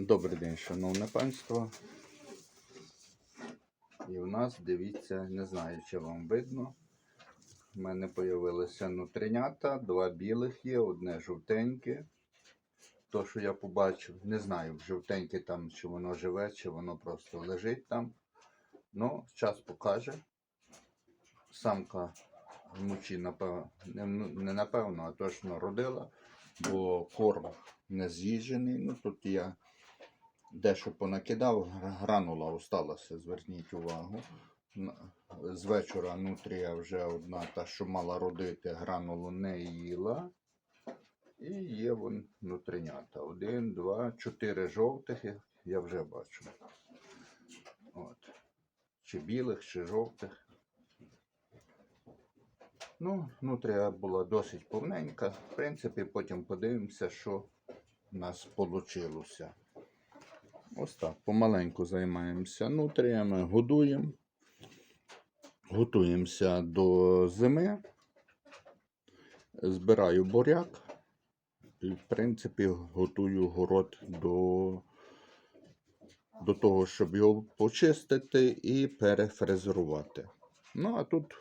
Добрий день, шановне панство. І в нас, дивіться, не знаю, чи вам видно. У мене появилися нутринята, два білих є, одне жовтеньке. То, що я побачив, не знаю, жовтеньке там, чи воно живе, чи воно просто лежить там. Ну, час покаже. Самка вночі, напевно, не, не напевно, а точно родила, бо корм не з'їжджений. Ну, тут я дещо понакидав, гранула осталася, зверніть увагу. З вечора нутрія вже одна, та, що мала родити, гранулу не їла. І є вон нутринята. Один, два, чотири жовтих я вже бачу. От. Чи білих, чи жовтих. Ну, нутрія була досить повненька. В принципі, потім подивимося, що в нас вийшло. Ось так, помаленьку займаємося нутріями, годуємо. Готуємося до зими. Збираю буряк. І, в принципі, готую город до, до того, щоб його почистити і перефрезерувати. Ну, а тут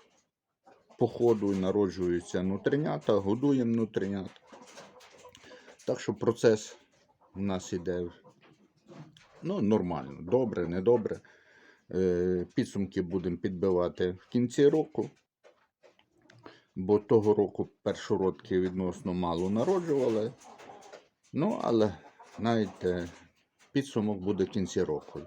по ходу народжуються нутринята, годуємо нутринят. Так що процес у нас іде ну, нормально, добре, недобре. Е, Підсумки будемо підбивати в кінці року. Бо того року першородки відносно мало народжували. Ну, але навіть підсумок буде в кінці року.